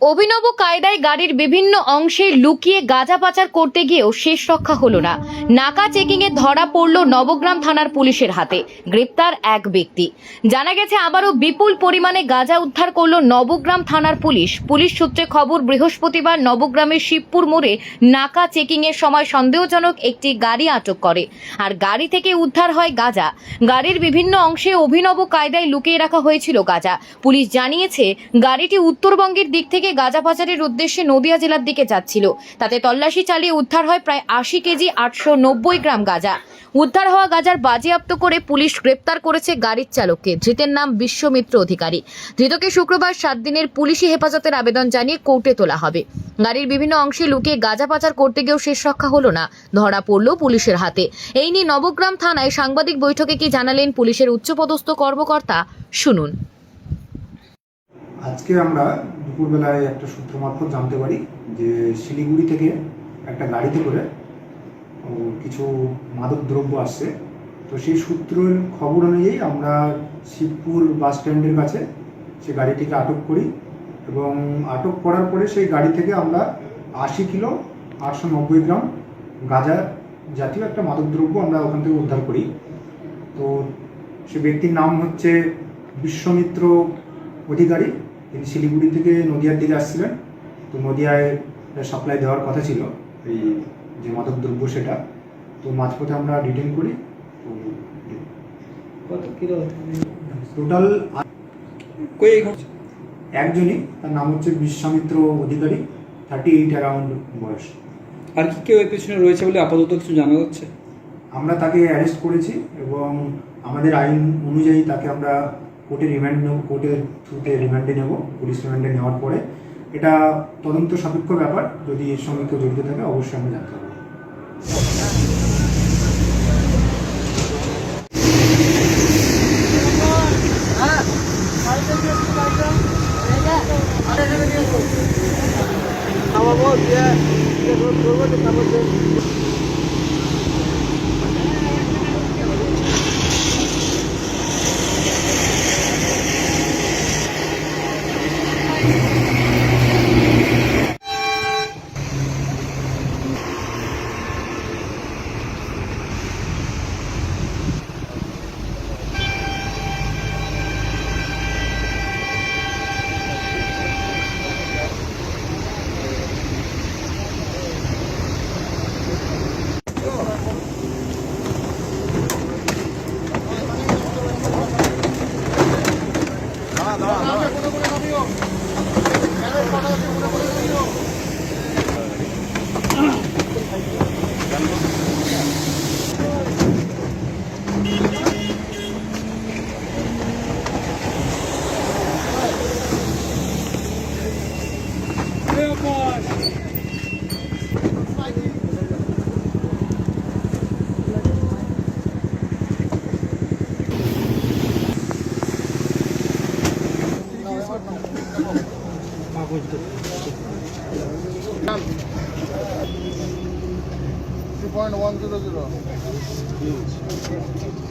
অভিনব কায়দায় গাড়ির বিভিন্ন অংশে লুকিয়ে গাঁজা পাচার করতে গিয়েও শেষ রক্ষা হলো না। নাকা চেকিং এ ধরা পড়ল নবগ্রাম থানার পুলিশের হাতে। গ্রেপ্তার এক ব্যক্তি। জানা গেছে, আবারও বিপুল পরিমাণে গাঁজা উদ্ধার করল নবগ্রাম থানার পুলিশ। পুলিশ সূত্রে খবর, বৃহস্পতিবার নবগ্রামের শিবপুর মোড়ে নাকা চেকিং এর সময় সন্দেহজনক একটি গাড়ি আটক করে। আর গাড়ি থেকে উদ্ধার হয় গাঁজা। গাড়ির বিভিন্ন অংশে অভিনব কায়দায় লুকিয়ে রাখা হয়েছিল গাঁজা। পুলিশ জানিয়েছে, গাড়িটি উত্তরবঙ্গের দিক থেকে গাঁজা পাচারের উদ্দেশ্যে নদিয়া জেলার দিকে যাচ্ছিল। তাতে তল্লাশি চালিয়ে উদ্ধার হয় প্রায় আশি কেজি আটশো নব্বই গ্রাম গাঁজা। উদ্ধার হওয়া গাঁজার বাজেয়াপ্ত করে পুলিশ গ্রেপ্তার করেছে গাড়ির চালককে। ধৃতের নাম বিশ্বমিত্র অধিকারী। ধৃতকে শুক্রবার সাত দিনের পুলিশি হেফাজতের আবেদন জানিয়ে কোর্টে তোলা হবে। গাড়ির বিভিন্ন অংশে লুকিয়ে গাঁজা পাচার করতে গিয়েও শেষ রক্ষা হলো না। ধরা পড়ল পুলিশের হাতে। এই নিয়ে নবগ্রাম থানায় সাংবাদিক বৈঠকে কি জানালেন পুলিশের উচ্চপদস্থ কর্মকর্তা? শুনুন। আজকে আমরা দুপুরবেলায় একটা সূত্র মারফত জানতে পারি যে শিলিগুড়ি থেকে একটা গাড়িতে করে কিছু মাদক দ্রব্য আসছে। তো সেই সূত্রের খবর অনুযায়ী আমরা শিবপুর বাস স্ট্যান্ডের কাছে সেই গাড়িটিকে আটক করি এবং আটক করার পরে সেই গাড়ি থেকে আমরা আশি কিলো আটশো নব্বই গ্রাম গাঁজা জাতীয় একটা মাদক দ্রব্য আমরা ওখান থেকে উদ্ধার করি। তো সে ব্যক্তির নাম হচ্ছে বিশ্বমিত্র অধিকারী। তিনি শিলিগুড়ি থেকে নদিয়ার দিকে আসছিলেন। তো নদিয়ায় সাপ্লাই দেওয়ার কথা ছিল এই যে মাদক দ্রব্য সেটা। তো মাঝপথে আমরা ডিটেন করি। তো কত কিলো টোটাল একজনই তার নাম হচ্ছে Biswamitra Adhikari thirty eight around বয়স। আর কি কেউ এর পেছনে রয়েছে বলে আপাতত কিছু জানা যাচ্ছে? আমরা তাকে অ্যারেস্ট করেছি এবং আমাদের আইন অনুযায়ী তাকে আমরা কোর্টে রিমান্ড নেব কোর্টের থ্রুতে রিমান্ডে নেব পুলিশ রিমান্ডে নেওয়ার পরে এটা তদন্ত সাপেক্ষ ব্যাপার, যদি এর সঙ্গে কেউ জড়িত থাকে, অবশ্যই আমরা জানতে পারব। Two point one Gracias. 2.100